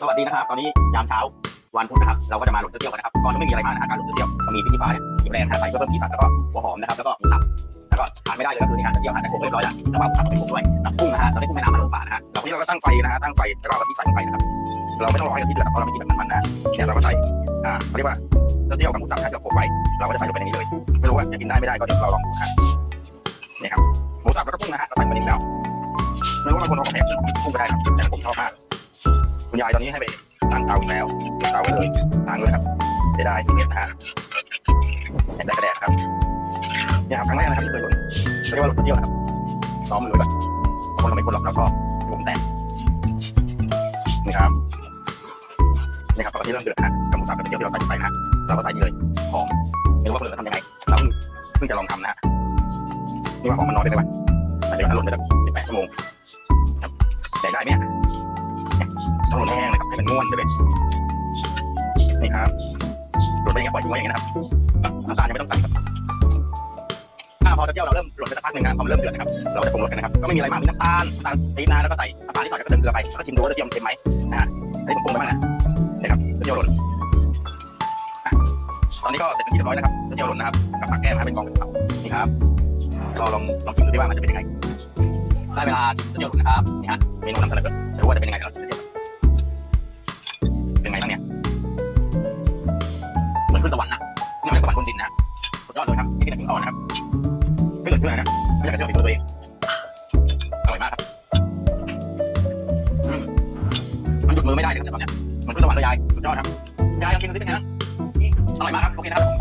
สวัสดีนะครับ ตอนนี้ยามเช้าวันพุธนะครับ เราก็จะมาหลดเที่ยวกันนะครับก่อนไม่มีอะไรมากนะการหลดเที่ยวก็มีพริกชี้ฟ้าเนี่ยพริกแดงนะใส่เพื่อเพิ่มสีสันแล้วก็หัวหอมนะครับแล้วก็สับแล้วก็ขาดไม่ได้เลยก็คือนี่ฮะเที่ยวหั่นแต่โขลกเรียบร้อยแล้วแล้วก็สับกับกุ้งด้วยกับกุ้งนะฮะเราได้กุ้งแม่น้ำมาลงฝานะฮะเราวันนี้เราก็ตั้งไฟนะฮะตั้งไฟแล้วก็เอากะทิใส่ลงไปนะครับเราไม่ต้องรอให้กะทิเดือดเพราะเราไม่กินแบบมันๆนะเนี่ยเราก็ใส่อ่าเขาเรียกว่าเที่ยวกับหมูสับนะที่เราโขลกไว้เราก็จะใส่ลงไปในนี้เลย ไม่รู้ว่าจะกินได้ไม่ได้ก็เดี๋ยวเราลองดูนะฮะนี่ครับหมูสับแล้วก็กุ้งนะฮะเราใส่ลงไปในนี้แล้วไม่รู้ว่าบางคนเขาก็แพ้กุ้งก็ได้ครับแต่ผมชอบมาก คุณยายตอนนี้ให้ไปตั้งเตาแล้วตั้งเตาไว้เลยตั้งเลยครับจะได้เม็ดนะฮะเห็นได้กระแดกครับเนี่ยครับครั้งแรกนะครับที่เคยหล่นเรียกว่าหล่นคนเดียวครับซ้อมมือแบบคนเราไม่คนหรอกเราชอบผมแตกนี่ครับนี่ครับตอนที่เริ่มเดือดนะฮะกับหมูสับกับเทียมที่เราใส่ไปนะฮะเราก็ใส่นี่เลยหอมไม่รู้ว่าคนอื่นทำยังไงเราเพิ่งจะลองทำนะฮะนี่ว่าหอมมันน้อยไปไหมวะแต่เดี๋ยวถ้าหล่นไปแบบสิบแปดชั่วโมงครับแดกได้ไหมเนี่ย ต้องหล่นแห้งเลยครับให้มันม้วนไปเลยนี่ครับหล่นไปอย่างเงี้ยปล่อยทิ้งไว้อย่างเงี้ยนะครับน้ำตาลยังไม่ต้องใส่ครับถ้าพอตะเกียบเราเริ่มหล่นไปสักพักหนึ่งนะพอมันเริ่มเดือดนะครับเราจะปรุงรสกันนะครับก็ไม่มีอะไรมากมีน้ำตาลน้ำตาลปี๊บนะแล้วก็ใส่น้ำตาลนิดหน่อยแล้วก็เติมเกลือไปแล้วก็ชิมดูว่าตะเกียบเค็มไหมนะฮะอันนี้ผมปรุงไปบ้างนะนี่ครับตะเกียบหล่นตอนนี้ก็เสร็จเป็นที่เรียบร้อยนะครับตะเกียบหล่นนะครับกับผักแก้มนะเป็นกองเป็นเสานี่ครับเราลองลองชิมดูซิว่ามันจะเป็นยังไงได้เวลาตะเกียบหล่นนะครับนี่ฮะเมนูนำเสนอไม่รู้ว่าจะเป็นยังไงเราชิมตะเกียบเป็นไง ที่กินแต่ถึงอ่อนนะครับ ไม่เหลือเชื่อนะไม่อยากจะเชื่อในตัวตัวเองอร่อยมากครับอืมมันหยุดมือไม่ได้เลยครับตอนนี้เหมือนขึ้นสวรรค์เลยยาย สุดยอดครับ ยายลองกินดูสิเป็นไงนะอร่อยมากครับ โอเคนะครับ